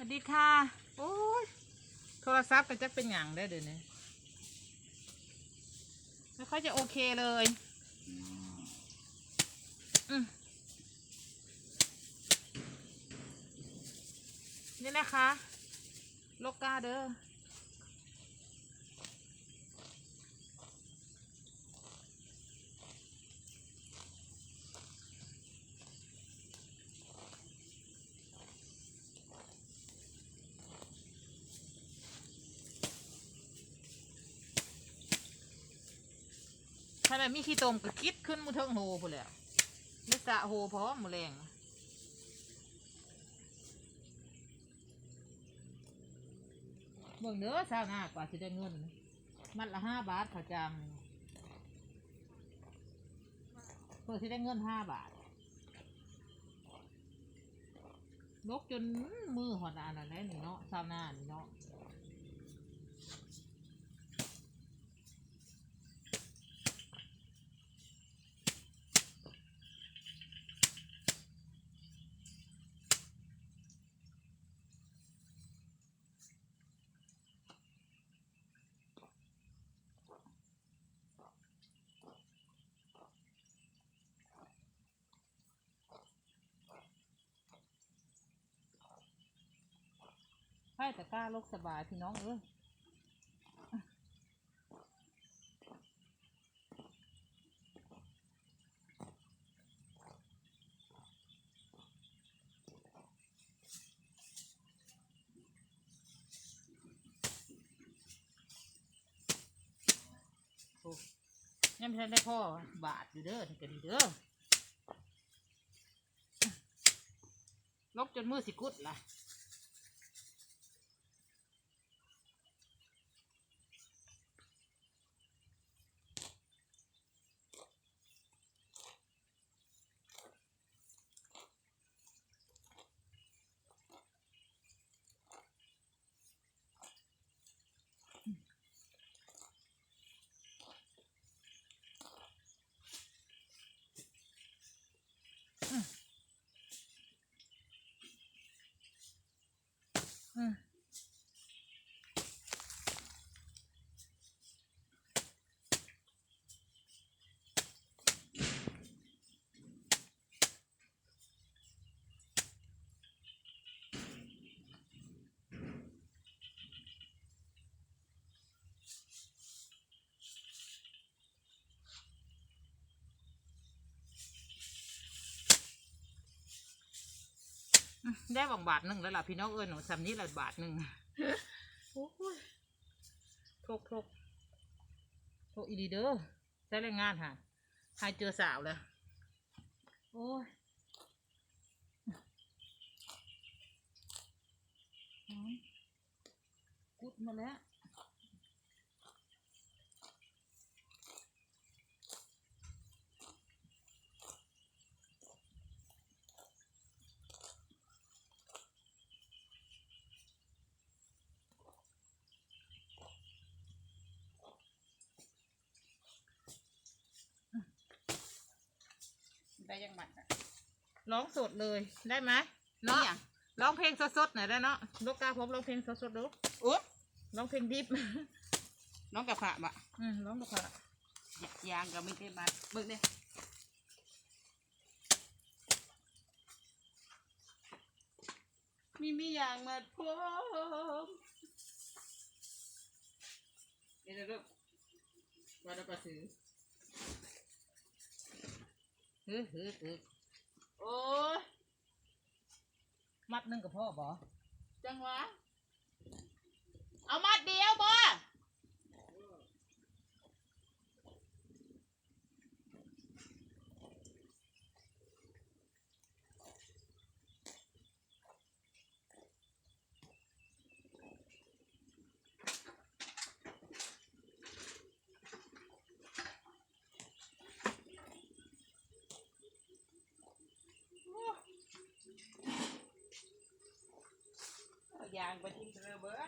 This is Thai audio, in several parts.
สวัสดีค่ะ โอ้ย โทรศัพท์ก็จะเป็นอย่างได้เดี๋ยวนี้ไม่ค่อยจะโอเคเลย อืมนี่นะคะโลกาเด้อ ถ้าแบบมีขี้ตมก็คิดขึ้นมือเทิงโหพูนแหล้วนึกสะโหพร้อมมือแรงเบิ่งเด้อสาวหน้ากว่าจะได้เงิน มัดละห้าบาทเขาจำเพื่อที่ได้เงินห้าบาทลกจนมือหอดอันนั้นแหละนี่เนาะสาวหน้านี่เนาะ ไพ่ตะกร้าโลกสบายพี่น้องเอ้ยโอ้ยังไม่ทันได้พ่อบาทอยู่เด้อนี่ก็ดีเด้อลกจนมือสิกุดล่ะ ได้บางบาทหนึ่งแล้วล่ะพี่น้องเอ้ยหนูสำนี้ละบาทหนึ่งโอ้ยทกทกทกอีดีเด้อใช้แรงงานค่ะให้เจอสาวเลยโอ้ยอืมกุดมาแล้ว ยังบัดอะร้องสดเลยได้ไหมนี่เนาะอะร้องเพลงสดๆหน่อยได้เนาะลูกกาพบร้องเพลงสดๆดูโอ้ร้องเพลงดิบน้องกระผะบะอืมร้องดูค่ะยางก็ไม่ได้บัดเบิ่งเด้มีมียางมาพมเดี๋ยวเริ่มว่าเราก็ซื้อ ฮึฮึฮึโอ้ยมัดหนึงกับพ่อบ่จังหวะ เอามาเดียวบ่ เอา ยางไปทิ้งเรือเบ้อ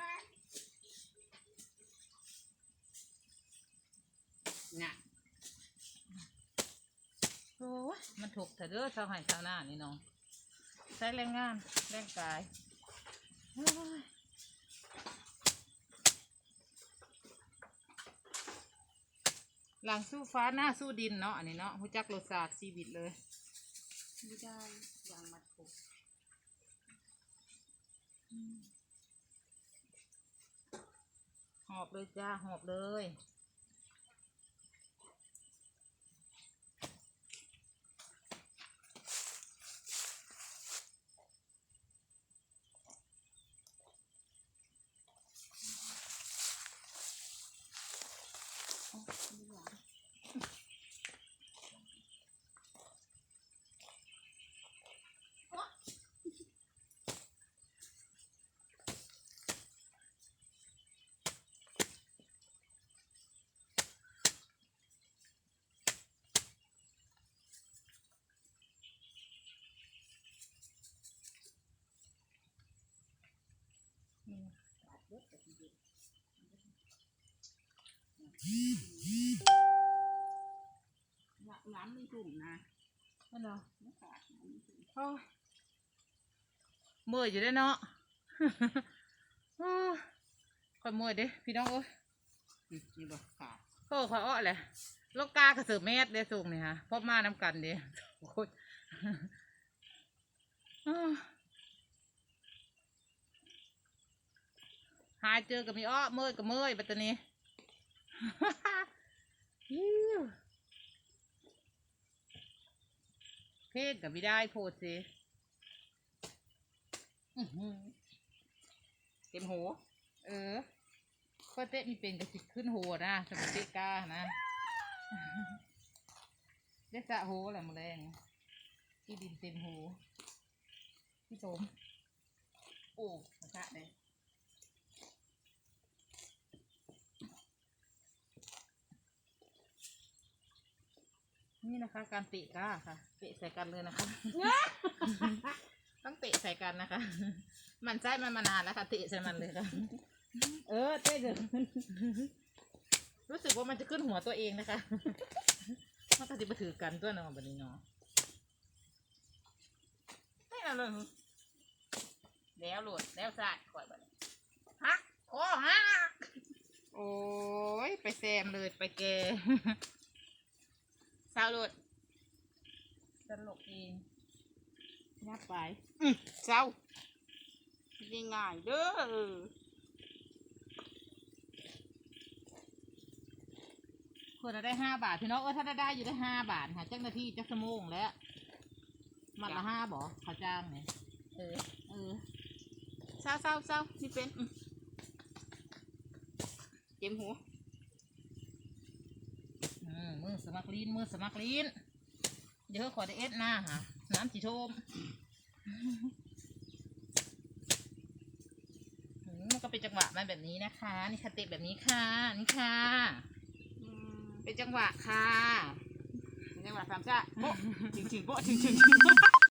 น่ะโอ้มันถูกแต่เด้อชาวไห่ชาวนานี่น้องใช้แรงงานแรงกายหลังสู้ฟ้าหน้าสู้ดินเนาะอันนี้เนาะหูจักรสชาติชีวิตเลยไม่ได้ยางมัดผม ห อบเลยจ้า หอบเลย น้ำไม่จุ่มนะนั่นเหรอไม่ขาดน้ำไม่จุ่มโอ้ยเมื่อยอยู่ได้อเนาะโอ้ยคอยเมื่อยเด้พี่น้องเอ้ยอืมนี่บอกขาดโอ้ขอยอ้อแหละลูกกากระเสือแมสได้สูงนี่ฮะพบมาน้ำกันเดีโอ้ยอ้าว หายเจอกับมีอ้อเมื่อยกับเมื่อยบัตรนี้เพศกับไม่ได้โพดสิเต็มหูเออข้อเตะมีเป็นกระสิขึ้นโหนะสมตะกล้านะได้สะโหแหละมแรงที่ดินเต็มโหพี่สมโอ้กระทะเลย นี่นะคะ การเตะกล้าค่ะ เตะใส่กันเลยนะคะ ต้องเตะใส่กันนะคะ มันใช่มันมานานแล้วค่ะเตะใส่มันเลยค่ะ เออเตะเถอะรู้สึกว่ามันจะขึ้นหัวตัวเองนะคะ มันก็จะมาถือกันตัวเนาะแบบนี้เนาะไม่เอาเลยแล้วโหลดแล้วสาดข่อยบัดนี้ฮักโอ้ฮักโอ้ยไปแซมเลยไปแก สาวโหลดตลกเองยับไปอืมเศร้ายังง่ายเด้อคนละได้ห้าบาทพี่น้องเออถ้าได้ได้อยู่ได้ห้าบาทค่ะจ้างนาทีจักสมงแล้วมันละห้าบอเขาจ้างเนี่ยเออเออเศร้าเศร้าเศร้านี่เป็นอืมเต็มหูอืมมือ สมัครลีนมือสมัครลีนเดี๋ยวขอได้เอ็ดหน้าค่ะน้ำจีโชมอืมมันก็เป็นจังหวะมันแบบนี้นะคะ นี่ค่ะเตะแบบนี้ค่ะ นี่ค่ะอืมเป็นจังหวะค่ะเป็นจังหวะสามชาโบ๊ะถึงถึงโบ๊ะถึงถึงถึง